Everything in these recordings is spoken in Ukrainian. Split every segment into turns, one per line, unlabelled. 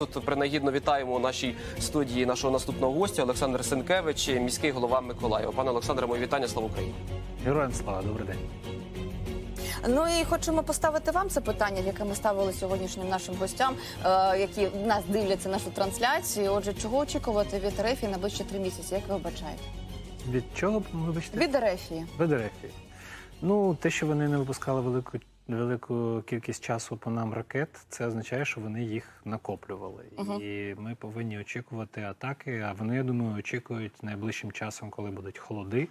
Тут принагідно вітаємо у нашій студії нашого наступного гостя Олександр Сенкевич, міський голова Миколаєва. Пане Олександре, мої вітання. Слава Україні.
Героям слава, добрий день.
Ну і хочемо поставити вам це питання, яке ми ставили сьогоднішнім нашим гостям, е, які нас дивляться нашу трансляцію. Отже, чого очікувати від РФ на найближчі три місяці? Як ви вбачаєте?
Від чого вибачте?
Від РФ.
Від РФ. Ну, те, що вони не випускали велику велику кількість часу по нам ракет, це означає, що вони їх накоплювали. І ми повинні очікувати атаки. А вони, я думаю, очікують найближчим часом, коли будуть холоди,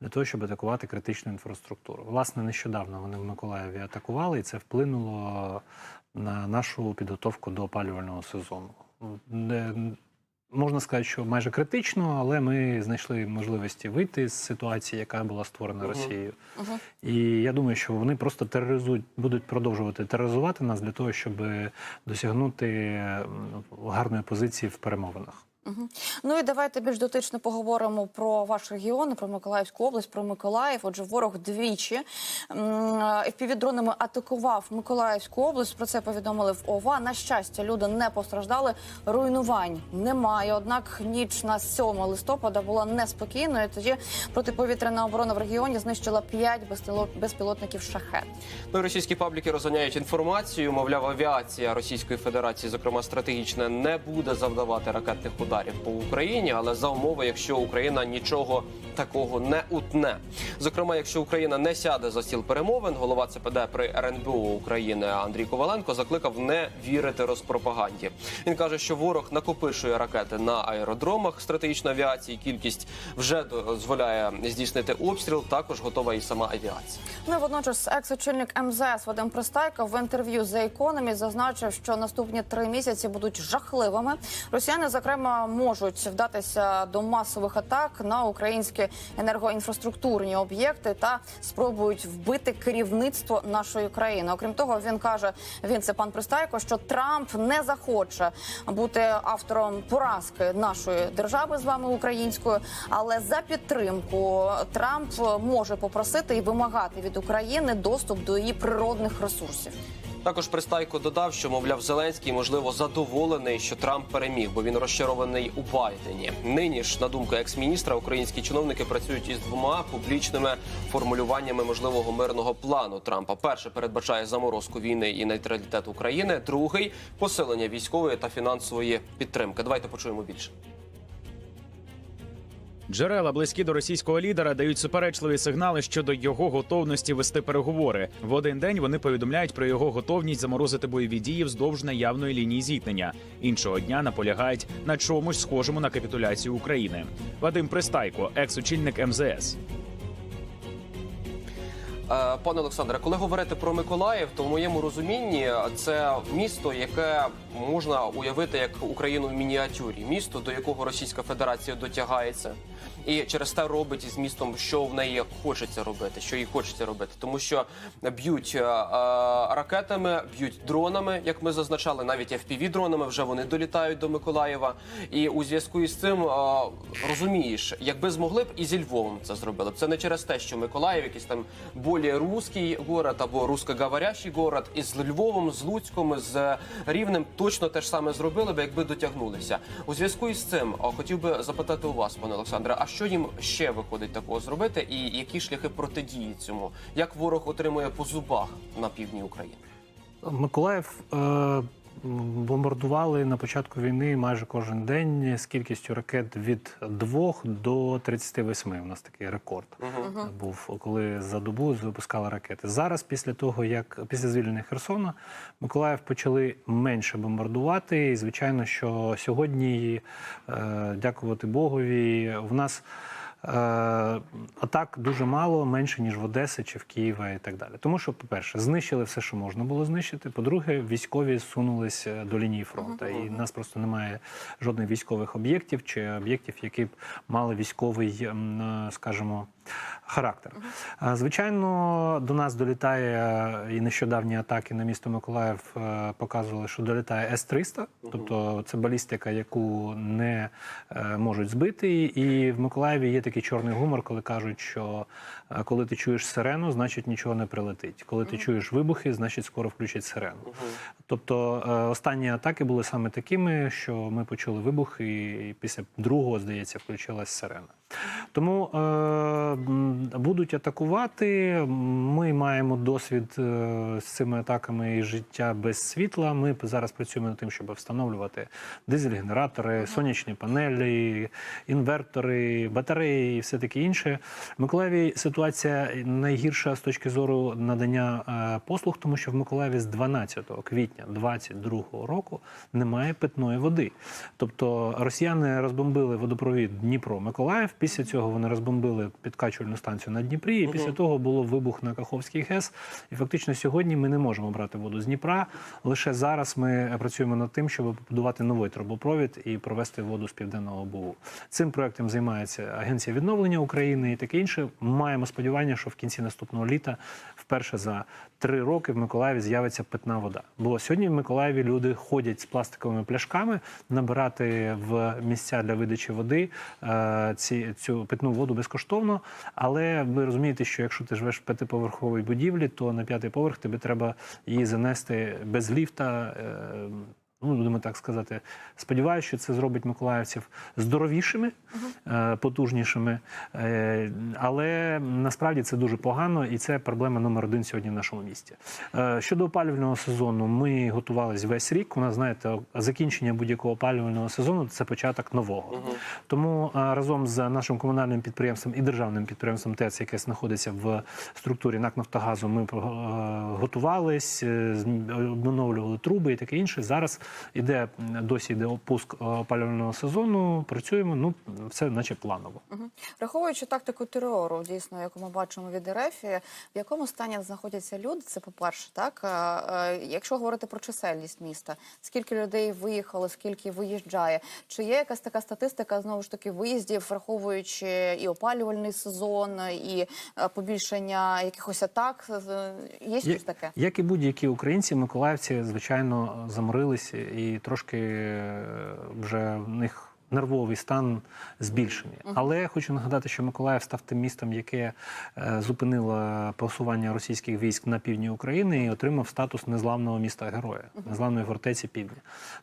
для того, щоб атакувати критичну інфраструктуру. Власне, нещодавно вони в Миколаєві атакували, і це вплинуло на нашу підготовку до опалювального сезону. Можна сказати, що майже критично, але ми знайшли можливості вийти з ситуації, яка була створена
угу.
Росією.
Угу.
І я думаю, що вони просто тероризують, будуть продовжувати тероризувати нас для того, щоб досягнути гарної позиції в перемовинах.
Ну і давайте більш дотично поговоримо про ваш регіон, про Миколаївську область, про Миколаїв. Отже, ворог двічі FPV-дронами атакував Миколаївську область. Про це повідомили в ОВА. На щастя, люди не постраждали. Руйнувань немає. Однак ніч на 7 листопада була неспокійною. Тоді протиповітряна оборона в регіоні знищила 5 безпілотників шахет.
Ну, російські пабліки розганяють інформацію. Мовляв, авіація Російської Федерації, зокрема стратегічна, не буде завдавати ракетних ударів по Україні, але за умови, якщо Україна нічого такого не утне. Зокрема, якщо Україна не сяде за стіл перемовин, голова ЦПД при РНБО України Андрій Коваленко закликав не вірити розпропаганді. Він каже, що ворог накопичує ракети на аеродромах стратегічної авіації. Кількість вже дозволяє здійснити обстріл. Також готова і сама авіація.
Ну водночас екс-очільник МЗС Вадим Пристайко в інтерв'ю The Economy зазначив, що наступні три місяці будуть жахливими. Росіяни, зокрема, можуть вдатися до масових атак на українські енергоінфраструктурні об'єкти та спробують вбити керівництво нашої країни. Окрім того, він каже: він це пан Пристайко, що Трамп не захоче бути автором поразки нашої держави з вами українською, але за підтримку Трамп може попросити і вимагати від України доступ до її природних ресурсів.
Також Пристайко додав, що мовляв Зеленський можливо задоволений, що Трамп переміг, бо він розчарований у Байдені. Нині ж, на думку екс-міністра, українські чиновники працюють із двома публічними формулюваннями можливого мирного плану Трампа. Перше передбачає заморозку війни і нейтралітет України. Другий посилення військової та фінансової підтримки. Давайте почуємо більше.
Джерела близькі до російського лідера дають суперечливі сигнали щодо його готовності вести переговори. В один день вони повідомляють про його готовність заморозити бойові дії вздовж наявної лінії зіткнення. Іншого дня наполягають на чомусь схожому на капітуляцію України. Вадим Пристайко, екс-очільник МЗС.
Е, Пане Олександре, коли говорити про Миколаїв, то в моєму розумінні це місто, яке можна уявити як Україну в мініатюрі, місто, до якого Російська Федерація дотягається, і через те робить із містом, що в неї хочеться робити, що їй хочеться робити, тому що б'ють е, е, ракетами, б'ють дронами, як ми зазначали, навіть fpv дронами вже вони долітають до Миколаєва. І у зв'язку із цим е, розумієш, якби змогли б і зі Львовом це зробили б. Це не через те, що Миколаїв якийсь там більш русський город або русскоговорящий город, і з Львовом, з Луцьком, з Рівнем точно те ж саме зробили б, якби дотягнулися. У зв'язку із цим хотів би запитати у вас, пане Олександре, а що їм ще виходить такого зробити, і які шляхи протидії цьому? Як ворог отримує по зубах на півдні України?
Миколаїв е, бомбардували на початку війни майже кожен день з кількістю ракет від 2 до 38. У нас такий рекорд був, коли за добу випускали ракети. Зараз, після того, як після звільнення Херсона, Миколаїв почали менше бомбардувати. І звичайно, що сьогодні, е, дякувати Богові, в нас. Е, атак дуже мало, менше ніж в Одеси чи в Києва і так далі. Тому що, по-перше, знищили все, що можна було знищити. По-друге, військові сунулися до лінії фронту, і в нас просто немає жодних військових об'єктів чи об'єктів, які б мали військовий, е, скажімо, характер. Е, Звичайно, до нас долітає е, і нещодавні атаки на місто Миколаїв е, показували, що долітає С-300, тобто це балістика, яку не можуть збити. І в Миколаєві є такий чорний гумор, коли кажуть, що коли ти чуєш сирену, значить нічого не прилетить. Коли ти чуєш вибухи, значить скоро включать сирену. Тобто останні атаки були саме такими, що ми почули вибух, і після другого, здається, включилась сирена. Тому е, будуть атакувати. Ми маємо досвід е, з цими атаками і життя без світла. Ми зараз працюємо над тим, щоб встановлювати дизель-генератори, сонячні панелі, інвертори, батареї і все таке інше. В Миколаєві ситуація найгірша з точки зору надання е, послуг, тому що в Миколаєві з 12 квітня 2022 року немає питної води. Тобто росіяни розбомбили водопровід Дніпро-Миколаїв. Після цього вони розбомбили підкачувальну станцію на Дніпрі. І після того було вибух на Каховський ГЕС. І фактично сьогодні ми не можемо брати воду з Дніпра. Лише зараз ми працюємо над тим, щоб побудувати новий трубопровід і провести воду з південного Бугу. Цим проектом займається Агенція відновлення України і таке інше. Маємо сподівання, що в кінці наступного літа, вперше за три роки, в Миколаєві з'явиться питна вода. Бо сьогодні в Миколаєві люди ходять з пластиковими пляшками набирати в місця для видачі води е, ці, цю питну воду безкоштовно. Але ви розумієте, що якщо ти живеш в п'ятиповерховій будівлі, то на п'ятий поверх тобі треба її занести без ліфта. Ну, будемо так сказати, сподіваюся, що це зробить миколаївців здоровішими, е, потужнішими. Е, Але насправді це дуже погано, і це проблема номер один сьогодні в нашому місті. Е, Щодо опалювального сезону, ми готувалися весь рік. У нас, знаєте, закінчення будь-якого опалювального сезону це початок нового. Тому е, разом з нашим комунальним підприємством і державним підприємством ТЕЦ, яке знаходиться в структурі НАК «Нафтогазу», ми готувались, обновлювали труби і таке інше. Зараз іде досі йде опуск е, опалювального сезону. Працюємо. Ну все, наче планово.
Враховуючи тактику терору, дійсно, яку ми бачимо від РФ, в якому стані знаходяться люди, це по-перше, так Е, е, якщо говорити про чисельність міста, скільки людей виїхало, скільки виїжджає, чи є якась така статистика знову ж таки виїздів, враховуючи і опалювальний сезон, і е, побільшення якихось атак? Є щось таке?
Як і будь-які українці, миколаївці, звичайно, заморилися і трошки е, вже в них. Нервовий стан збільшений. Але я хочу нагадати, що Миколаїв став тим містом, яке е, зупинило просування російських військ на півдні України і отримав статус незламного міста героя, незламної фортеці півдня.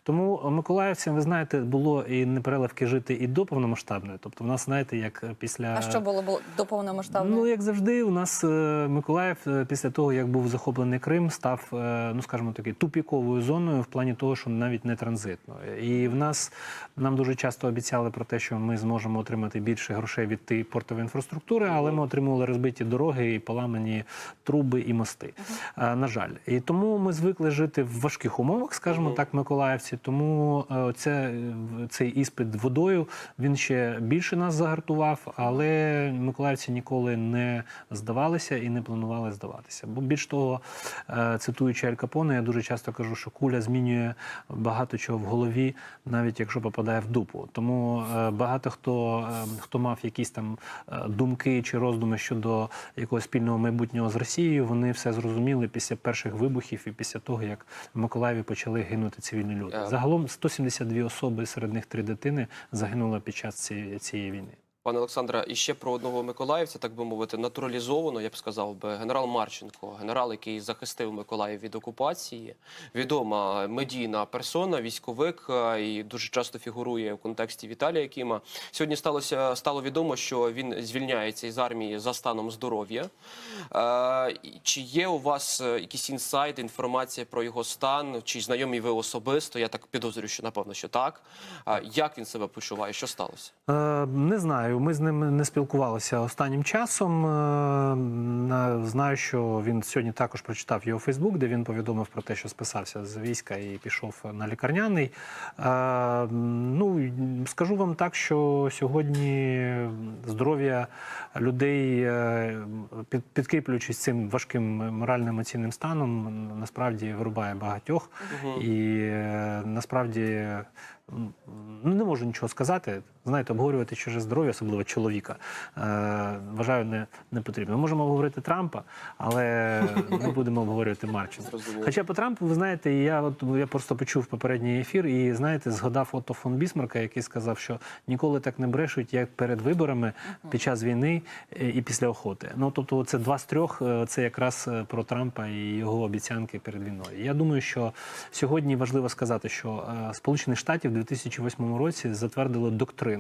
Тому миколаївцям, ви знаєте, було і непереливки жити і до повномасштабної. Тобто, в нас, знаєте, як після
А що було було до повномасштабної?
Ну, як завжди, у нас е, Миколаїв е, після того, як був захоплений Крим, став, ну скажімо таки, тупіковою зоною в плані того, що навіть не транзитною. І в нас нам дуже часто обіцяли про те, що ми зможемо отримати більше грошей від тієї портової інфраструктури, але ми отримували розбиті дороги і поламані труби і мости. Е, На жаль, і тому ми звикли жити в важких умовах, скажімо так, миколаївці. Тому е, це, е, цей іспит водою він ще більше нас загартував, але миколаївці ніколи не здавалися і не планували здаватися. Бо більш того, цитуючи Аль Капоне, я дуже часто кажу, що куля змінює багато чого в голові, навіть якщо попадає в дупу. Тому е, багато хто, е, хто мав якісь там е, думки чи роздуми щодо якогось спільного майбутнього з Росією, вони все зрозуміли після перших вибухів і після того, як в Миколаєві почали гинути цивільні люди. Загалом 172 особи, серед них три дитини, загинули під час цієї війни.
Пане Олександре, і ще про одного миколаївця, так би мовити, натуралізовано, я б сказав би, генерал Марченко, генерал, який захистив Миколаїв від окупації, відома медійна персона, військовик, е, і дуже часто фігурує в контексті Віталія Кіма. Сьогодні сталося стало відомо, що він звільняється із армії за станом здоров'я. Е, Чи є у вас е, якісь інсайди, інформація про його стан? Чи знайомі ви особисто? Я так підозрюю, що напевно, що так. Як він себе почуває? Що сталося?
Не знаю. Ми з ним не спілкувалися останнім часом. Е, Знаю, що він сьогодні також прочитав його Фейсбук, де він повідомив про те, що списався з війська і пішов на лікарняний. Е, Ну скажу вам так, що сьогодні здоров'я людей, е, підкріплюючись цим важким моральним емоційним станом, насправді вирубає багатьох. І е, насправді ну, не можу нічого сказати. Знаєте, обговорювати чуже здоров'я, особливо чоловіка, е, вважаю, не, не потрібно. Ми можемо обговорити Трампа, але не будемо обговорювати Марченка. Хоча по Трампу, ви знаєте, я от я просто почув попередній ефір і знаєте, згадав Отто фон Бісмарка, який сказав, що ніколи так не брешуть, як перед виборами під час війни е, і після охоти. Ну тобто, це два з трьох. е, Це якраз е, про Трампа і його обіцянки перед війною. Я думаю, що сьогодні важливо сказати, що Сполучених Штатів у 2008 році затвердили доктрину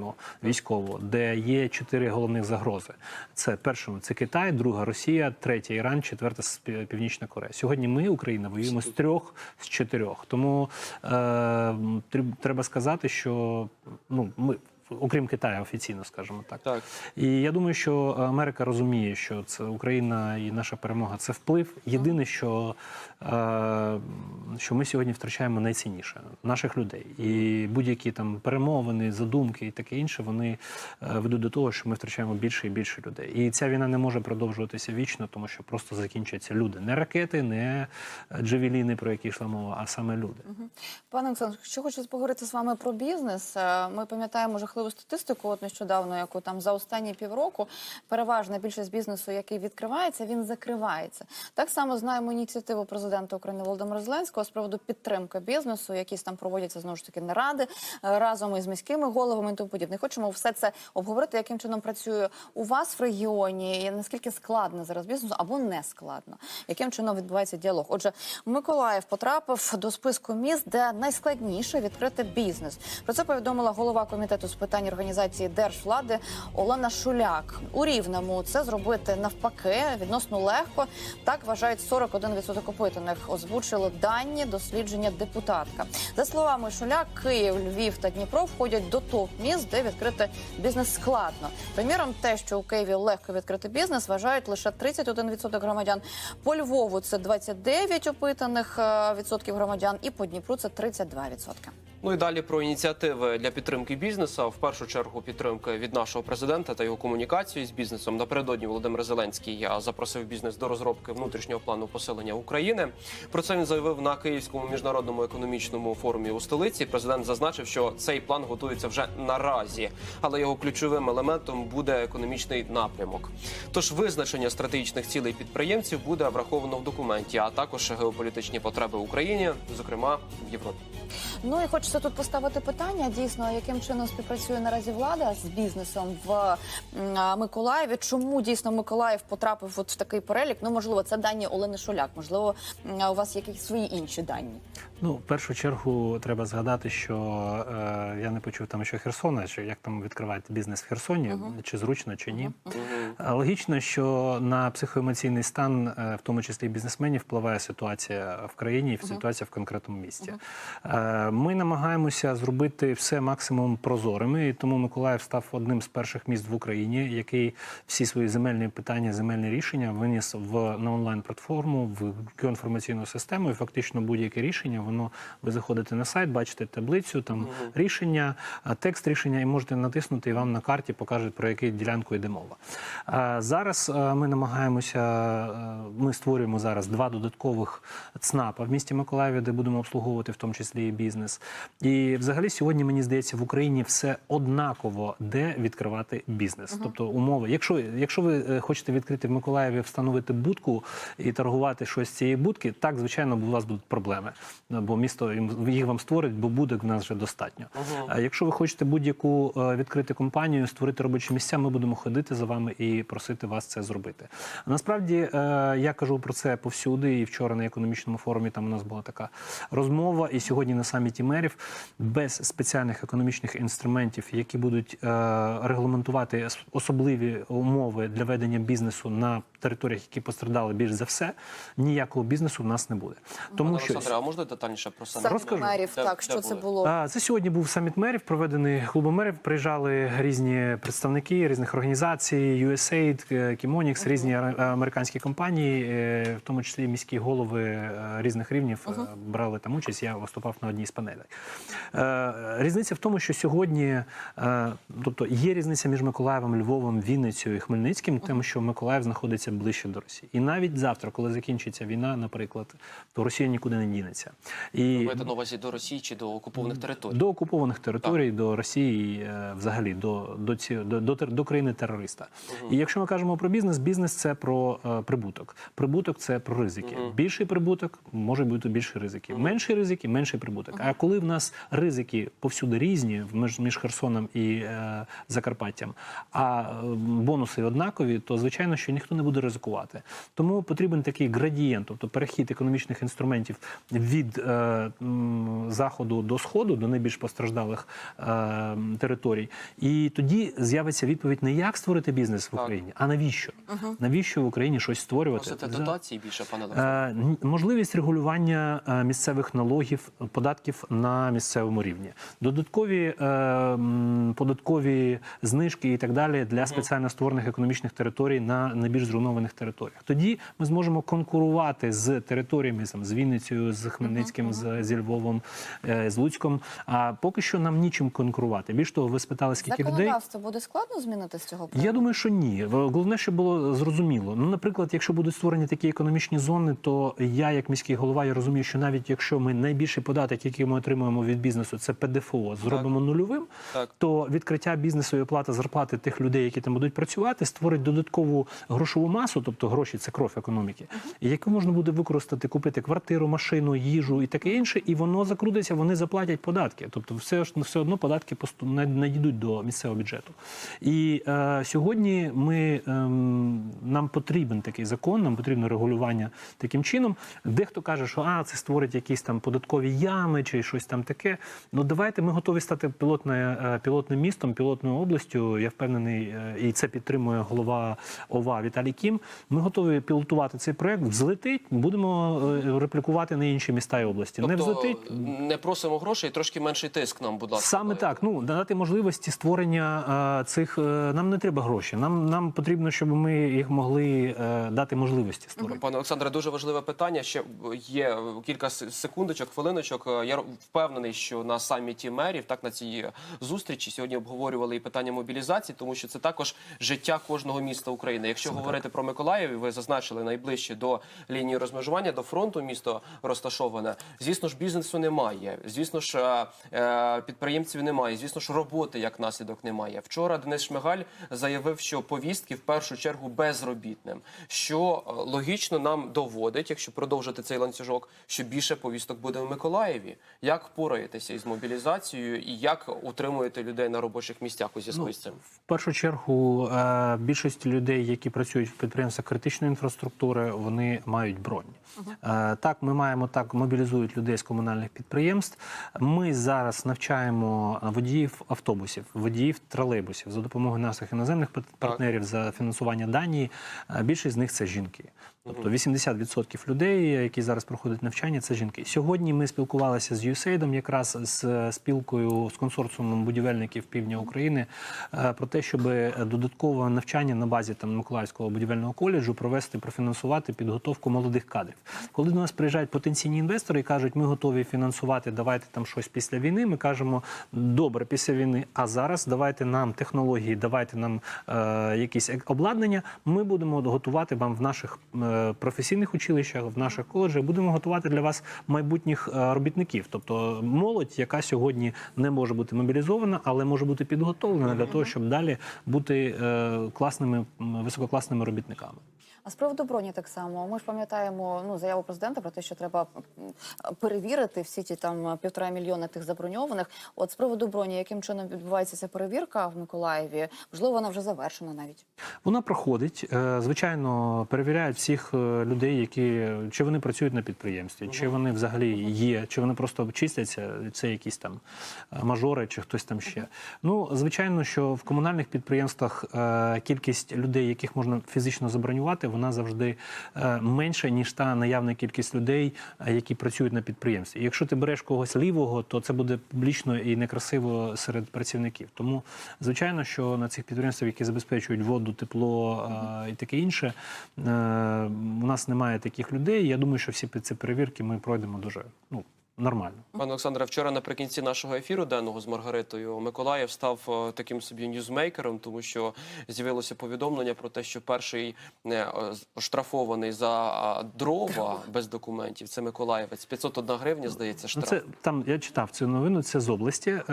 військову, де є чотири головних загрози. Це першому це Китай, друга Росія, третя Іран, четверта Північна Корея. Сьогодні ми, Україна, воюємо з трьох з чотирьох. Тому е, треба сказати, що ну ми. Окрім Китаю, офіційно скажімо так.
Так.
І я думаю, що Америка розуміє, що це Україна і наша перемога це вплив. Єдине, що, е, що ми сьогодні втрачаємо найцінніше наших людей. І будь-які там перемовини, задумки і таке інше, вони е, ведуть до того, що ми втрачаємо більше і більше людей. І ця війна не може продовжуватися вічно, тому що просто закінчаться люди. Не ракети, не джавеліни, про які йшла мова, а саме люди.
Пане Олександр, що хочу поговорити з вами про бізнес. Е, Ми пам'ятаємо жахливу статистику, от нещодавно, яку там за останні півроку переважна більшість бізнесу, який відкривається, він закривається. Так само знаємо ініціативу президента України Володимира Зеленського з приводу підтримки бізнесу, якісь там проводяться знову ж таки наради е, разом із міськими головами і тому подібне. Хочемо все це обговорити, яким чином працює у вас в регіоні, і наскільки складно зараз бізнесу або не складно, яким чином відбувається діалог. Отже, Миколаїв потрапив до списку міст, де найскладніше відкрити бізнес. Про це повідомила голова комітету з питань організації держвлади Олена Шуляк. У рівному це зробити навпаки відносно легко. Так вважають 41% опитаних. Озвучили дані дослідження депутатка. За словами Шуляк, Київ, Львів та Дніпро входять до топ міст, де відкрити бізнес складно. Приміром, те, що у Києві легко відкрити бізнес, вважають лише 31% громадян. По Львову це 29 опитаних е, відсотків громадян, і по Дніпру це 32 відсотки.
Ну і далі про ініціативи для підтримки бізнесу. В першу чергу підтримки від нашого президента та його комунікацію з бізнесом. Напередодні Володимир Зеленський запросив бізнес до розробки внутрішнього плану посилення України. Про це він заявив на Київському міжнародному економічному форумі у столиці. Президент зазначив, що цей план готується вже наразі, але його ключовим елементом буде економічний напрямок. Тож визначення стратегічних цілей підприємців буде враховано в документі, а також геополітичні потреби України, зокрема в Європі.
Ну і хочеться тут поставити питання дійсно, яким чином співпрацює наразі влада з бізнесом в Миколаєві. Чому дійсно Миколаїв потрапив от в такий перелік? Ну можливо, це дані Олени Шуляк. Можливо, у вас якісь свої інші дані.
Ну, в першу чергу треба згадати, що е, я не почув там ще Херсона, чи як там відкривають бізнес в Херсоні, чи зручно, чи ні. Е, Логічно, що на психоемоційний стан, е, в тому числі і бізнесменів, впливає ситуація в країні і ситуація в конкретному місті. Е, Ми намагаємося зробити все максимум прозорими, і тому Миколаїв став одним з перших міст в Україні, який всі свої земельні питання, земельні рішення виніс в на онлайн платформу, в геоінформаційну систему. І фактично будь-яке рішення воно ви заходите на сайт, бачите таблицю, там рішення, текст рішення, і можете натиснути, і вам на карті покажуть про яку ділянку йде мова. Зараз ми намагаємося, ми створюємо зараз два додаткових ЦНАПа в місті Миколаєві, де будемо обслуговувати в тому числі і бізнес. І взагалі сьогодні мені здається в Україні все однаково, де відкривати бізнес. Тобто умови, якщо, якщо ви е, хочете відкрити в Миколаєві, встановити будку і торгувати щось з цієї будки, так звичайно у вас будуть проблеми, бо місто їх вам створить, бо будок в нас вже достатньо. А якщо ви хочете будь-яку е, відкрити компанію, створити робочі місця, ми будемо ходити за вами і просити вас це зробити. Насправді е, я кажу про це повсюди. І вчора на економічному форумі там у нас була така розмова. І сьогодні на саміті мерів без спеціальних економічних інструментів, які будуть е, регламентувати особливі умови для ведення бізнесу на територіях, які постраждали більш за все, ніякого бізнесу в нас не буде. Тому
Пане
що
а можна детальніше про саміт?
Саміт
розкажу.
мерів,
Де-
так
де
що це було.
А, Це сьогодні був саміт мерів, проведений клубом мерів. Приїжджали різні представники різних організацій, USAID, е, Kimonix, різні ар- американські компанії, е, в тому числі міські голови е, різних рівнів е, брали там участь. Я виступав на одній з панелей. Різниця в тому, що сьогодні, тобто є різниця між Миколаєвом, Львовом, Вінницею і Хмельницьким, тим, що Миколаїв знаходиться ближче до Росії. І навіть завтра, коли закінчиться війна, наприклад, то Росія нікуди не дінеться. І
маєте на увазі до Росії чи до окупованих територій?
до окупованих територій, до Росії, е, взагалі до, до, ці, до, до, до країни терориста. І якщо ми кажемо про бізнес, бізнес це про е, прибуток. Прибуток це про ризики. Більший прибуток може бути більше ризиків. Менший ризики, менший прибуток. А коли в нас ризики повсюди різні, між, між Херсоном і е, Закарпаттям, а е, бонуси однакові, то звичайно, що ніхто не буде ризикувати. Тому потрібен такий градієнт, тобто перехід економічних інструментів від заходу до сходу, до найбільш постраждалих е, територій. І тоді з'явиться відповідь не як створити бізнес в
Так.
Україні, а навіщо? Навіщо в Україні щось створювати? За-
дотації більше, пане
Е, Можливість регулювання е, місцевих налогів, податків на місцевому рівні, додаткові е, податкові знижки і так далі для спеціально створених економічних територій на найбільш зруйнованих територіях. Тоді ми зможемо конкурувати з територіями там, з Вінницею, з Хмельницьким, з, зі Львовом, е, з Луцьком. А поки що нам нічим конкурувати. Більш того, ви спитали, скільки людей.
Законодавство буде складно змінити з цього приводу?
Я думаю, що ні. Головне, щоб було зрозуміло. Ну, наприклад, якщо будуть створені такі економічні зони, то я, як міський голова, я розумію, що навіть якщо ми найбільший податок, який ми отримуємо від бізнесу, це ПДФО, зробимо нульовим,
Так.
то відкриття бізнесу і оплата зарплати тих людей, які там будуть працювати, створить додаткову грошову масу, тобто гроші це кров економіки, і яку можна буде використати, купити квартиру, машину, їжу і таке інше, і воно закрутиться, вони заплатять податки. Тобто, все ж все одно податки не- надійдуть до місцевого бюджету. І е, сьогодні ми ем, нам потрібен такий закон, нам потрібно регулювання таким чином. Дехто каже, що а це створить якісь там податкові ями чи щось там таке. Ну давайте ми готові стати пілотне, е, пілотним містом, пілотною областю. Я впевнений, е, і це підтримує голова ОВА Віталій Кім. Ми готові пілотувати цей проект. Взлетить, будемо е, реплікувати на інші міста і. Не
Тобто
взлетить.
не просимо грошей, трошки менший тиск нам, будь ласка.
Саме так. Ну дати можливості створення е, цих. е, нам не треба гроші. Нам нам потрібно, щоб ми їх могли е, дати можливості створити.
Пане Олександре, дуже важливе питання. Ще є кілька секундочок, хвилиночок. Я впевнений, що на саміті мерів, так на цій зустрічі сьогодні обговорювали і питання мобілізації, тому що це також життя кожного міста України. Якщо говорити про Миколаїв, ви зазначили найближче до лінії розмежування, до фронту місто розташоване. Звісно ж, бізнесу немає. Звісно ж, е, е, підприємців немає. Звісно ж, роботи як наслідок немає. Вчора Денис Шмигаль заявив, що повістки в першу чергу безробітним, що е, логічно нам доводить, якщо продовжити цей ланцюжок, що більше повісток буде в Миколаєві. Як впораєтеся із мобілізацією і як утримуєте людей на робочих місцях у зв'язку з цим?
В першу чергу більшість людей, які працюють в підприємствах критичної інфраструктури, вони мають бронь. Е, Так, ми маємо так мобілізують людей з комунальних підприємств. Ми зараз навчаємо водіїв автобусів, водіїв тролейбусів за допомогою наших іноземних партнерів за фінансування Данії. Е, Більшість з них це жінки. Тобто 80% людей, які зараз проходять навчання, це жінки. Сьогодні ми спілкувалися з USAID, якраз з е, спілкою з консорціумом будівельників півдня України е, про те, щоб додаткове навчання на базі там Миколаївського будівельного коледжу провести, профінансувати підготовку молодих кадрів. Коли до нас приїжджають потенційні інвестори і кажуть, ми готові фінансувати, давайте там щось після війни. Ми кажемо, добре, після війни, а зараз давайте нам технології, давайте нам е, якісь обладнання. Ми будемо готувати вам в наших е, професійних училищах, в наших коледжах. Будемо готувати для вас майбутніх е, робітників, тобто молодь, яка сьогодні не може бути мобілізована, але може бути підготовлена для того, щоб далі бути е, класними висококласними робітниками.
А з приводу броні так само. Ми ж пам'ятаємо ну заяву президента про те, що треба перевірити всі ті там півтора мільйона тих заброньованих. От з приводу броні, яким чином відбувається ця перевірка в Миколаєві? Можливо, вона вже завершена навіть.
Вона проходить. Е, Звичайно, перевіряють всіх е, людей, які чи вони працюють на підприємстві, чи вони взагалі є, чи вони просто числяться. Це якісь там е, мажори, чи хтось там ще. Ну, звичайно, що в комунальних підприємствах кількість людей, яких можна фізично забронювати, вона завжди е, менша ніж та наявна кількість людей, е, які працюють на підприємстві. І Якщо ти береш когось лівого, то це буде публічно і некрасиво серед працівників. Тому, звичайно, що на цих підприємствах, які забезпечують воду, тепло е, і таке інше, у нас немає таких людей. Я думаю, що всі під ці перевірки ми пройдемо дуже ну нормально.
Пане Олександре, вчора наприкінці нашого ефіру денного з Маргаритою Миколаїв став е, таким собі ньюзмейкером, тому що з'явилося повідомлення про те, що перший е, е, штрафований за дрова без документів це Миколаївець. 501 гривня, здається,
Ну,
штраф.
це там я читав цю новину. Це з області. Е,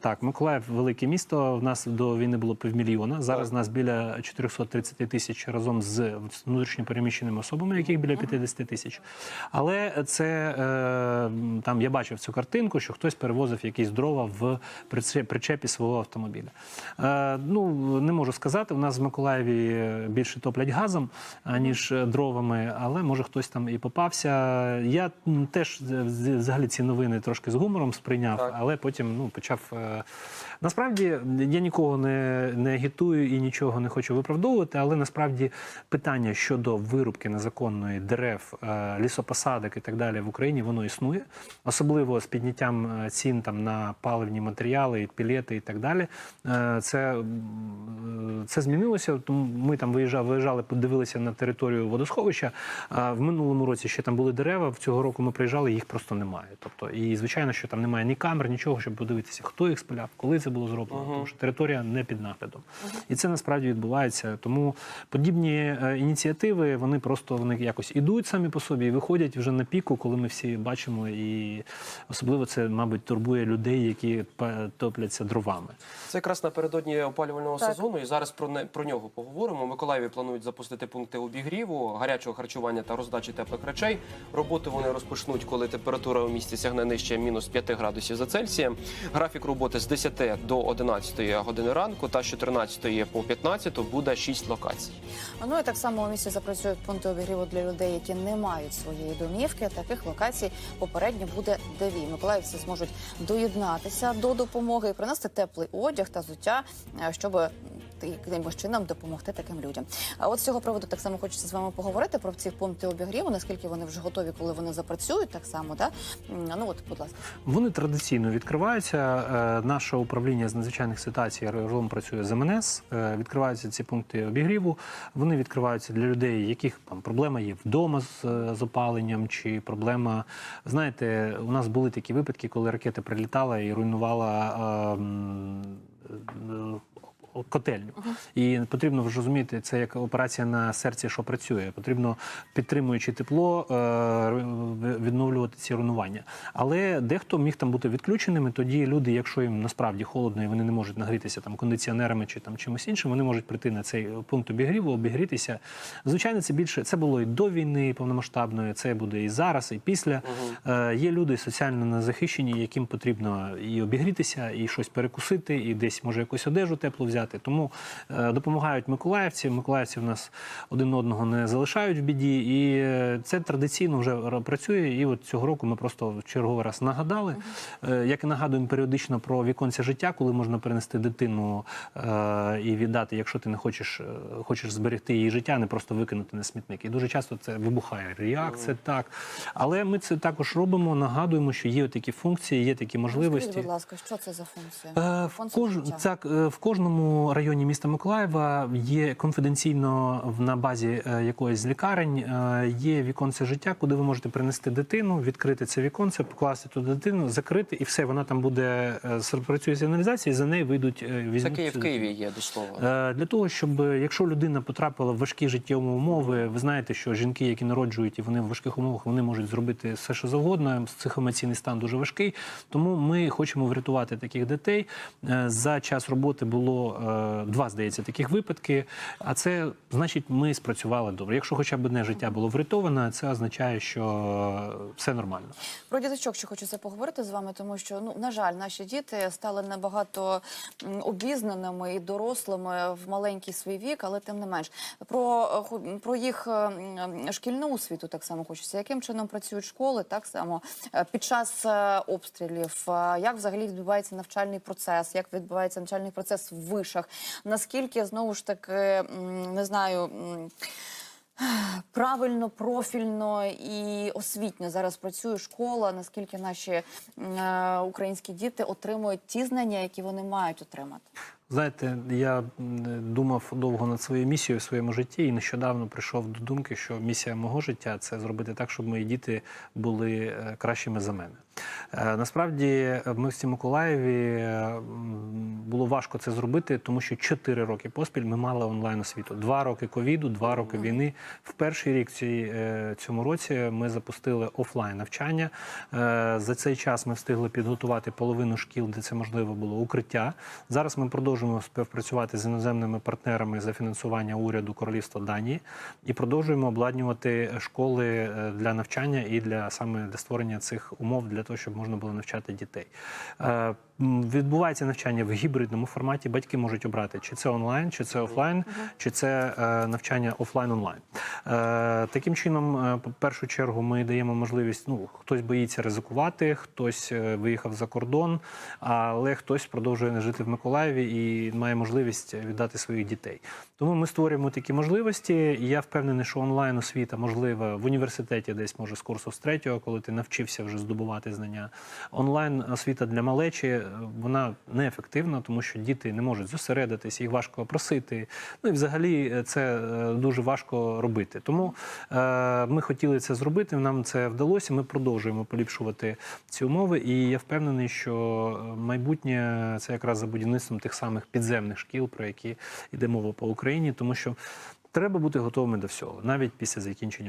так, Миколаїв велике місто. В нас до війни було півмільйона. Зараз
Так.
нас біля 430 тисяч разом з внутрішньопереміщеними особами, яких біля 50 тисяч. Але це е, там я бачив цю картинку, що хтось перевозив якісь дрова в причепі свого автомобіля. Е, ну не можу сказати. У нас в Миколаєві більше топлять газом аніж е, дровами, але може хтось там і попався. Я теж е, взагалі ці новини трошки з гумором сприйняв, але потім ну почав. Насправді я нікого не, не агітую і нічого не хочу виправдовувати, але насправді питання щодо вирубки незаконної дерев, е, лісопосадок і так далі в Україні воно існує, особливо з підняттям е, цін там на паливні матеріали, пілети і так далі. Е, Це, це змінилося. Тому ми там виїжджали, виїжджали, подивилися на територію водосховища. В минулому році ще там були дерева. В цього року ми приїжджали, їх просто немає. Тобто, і звичайно, що там немає ні камер, нічого, щоб подивитися, хто їх спиляв, коли це було зроблено. Тому що територія не під наглядом. І це насправді відбувається. Тому подібні е, ініціативи вони просто вони якось ідуть самі по собі і виходять вже на піку, коли ми всі бачимо. І особливо це, мабуть, турбує людей, які топляться дровами.
Це якраз напередодні опалювального
Так.
сезону, і зараз про не про нього поговоримо. У Миколаєві планують запустити пункти обігріву, гарячого харчування та роздачі теплих речей. Роботи вони розпочнуть, коли температура у місті сягне нижче мінус 5 градусів за Цельсієм. Графік роботи з 10 до 11 години ранку та з 14 по 15 буде 6 локацій.
Ну і так само у місті запрацюють пункти обігріву для людей, які не мають своєї домівки. Таких локацій попередньо буде дві. Миколаївці зможуть доєднатися до допомоги і принести теплий одяг та взуття, е, щоб якимось чином допомогти таким людям. А от з цього приводу так само хочеться з вами поговорити про ці пункти обігріву, наскільки вони вже готові, коли вони запрацюють, так само, да? Ну от, будь ласка.
Вони традиційно відкриваються. Е, Наше управління з надзвичайних ситуацій разом працює з МНС. Е, Відкриваються ці пункти обігріву. Вони відкриваються для людей, яких там проблема є вдома з, е, з опаленням, чи проблема. Знаєте, у нас були такі випадки, коли ракета прилітала і руйнувала. е, е, Котельню і потрібно вже розуміти, це як операція на серці, що працює. Потрібно підтримуючи тепло, е, відновлювати ці руйнування. Але дехто міг там бути відключеними. Тоді люди, якщо їм насправді холодно і вони не можуть нагрітися там кондиціонерами чи там чимось іншим, вони можуть прийти на цей пункт обігріву, обігрітися. Звичайно, це більше це було і до війни повномасштабної, це буде і зараз, і після. Е, є люди соціально незахищені, яким потрібно і обігрітися, і щось перекусити, і десь може якусь одежу теплу взяти. Тому е, допомагають миколаївці. Миколаївці в нас один одного не залишають в біді, і е, це традиційно вже працює. І от цього року ми просто в черговий раз нагадали. Е, Як і нагадуємо періодично про віконця життя, коли можна перенести дитину і віддати, якщо ти не хочеш, хочеш зберегти її життя, а не просто викинути на смітник. І дуже часто це вибухає. Це так? Але ми це також робимо. Нагадуємо, що є такі функції, є такі можливості.
Скажіть, будь ласка, що це за функція?
В,
Функція
кож... так, в кожному районі міста Миколаєва є конфіденційно на базі е, якоїсь з лікарень е, є віконце життя, куди ви можете принести дитину, відкрити це віконце, покласти ту дитину, закрити, і все, вона там буде е, працює сигналізація, і за неї вийдуть візьмуть.
Таке і в Києві є до слова.
Для того, щоб якщо людина потрапила в важкі життєві умови, ви знаєте, що жінки, які народжують і вони в важких умовах, вони можуть зробити все, що завгодно. Психоемоційний стан дуже важкий. Тому ми хочемо врятувати таких дітей. За час роботи було два, здається, таких випадки. А це значить, ми спрацювали добре. Якщо хоча б одне життя було врятоване, це означає, що е, все нормально.
Про діточок ще хочеться поговорити з вами, тому що ну на жаль, наші діти стали набагато обізнаними і дорослими в маленький свій вік, але тим не менш про, е, про їх е, шкільну освіту так само хочеться. Яким чином працюють школи, так само е, під час е, обстрілів, е, як взагалі відбувається навчальний процес, як відбувається навчальний процес в вишах, наскільки знову ж таки не знаю. Правильно, профільно і освітньо зараз працює школа. Наскільки наші е, українські діти отримують ті знання, які вони мають отримати?
Знаєте, я думав довго над своєю місією в своєму житті і нещодавно прийшов до думки, що місія мого життя це зробити так, щоб мої діти були е, кращими за мене. Е, Насправді, е, ми в Миколаєві е, було важко це зробити, тому що 4 роки поспіль ми мали онлайн освіту. Два роки ковіду, два роки війни. В перший рік цьому році ми запустили офлайн навчання. За цей час ми встигли підготувати половину шкіл, де це можливо було укриття. Зараз ми продовжуємо співпрацювати з іноземними партнерами за фінансування уряду Королівства Данії і продовжуємо обладнувати школи для навчання і для саме для створення цих умов для того, щоб можна було навчати дітей. Відбувається навчання в гібридному форматі. Батьки можуть обрати, чи це онлайн, чи це офлайн, чи це е, навчання офлайн-онлайн. Е, Таким чином, е, по першу чергу, ми даємо можливість. Ну, хтось боїться ризикувати, хтось е, виїхав за кордон, але хтось продовжує жити в Миколаєві і має можливість віддати своїх дітей. Тому ми створюємо такі можливості. Я впевнений, що онлайн освіта можлива в університеті, десь може з курсу з третього, коли ти навчився вже здобувати знання. Онлайн освіта для малечі вона неефективна, тому що діти не можуть зосередитись, їх важко просити. Ну і взагалі е, це е, дуже важко робити. Тому е, ми хотіли це зробити. Нам це вдалося. Ми продовжуємо поліпшувати ці умови. І я впевнений, що майбутнє це якраз за будівництвом тих самих підземних шкіл, про які йде мова по Україні, тому що треба бути готовими до всього, навіть після закінчення.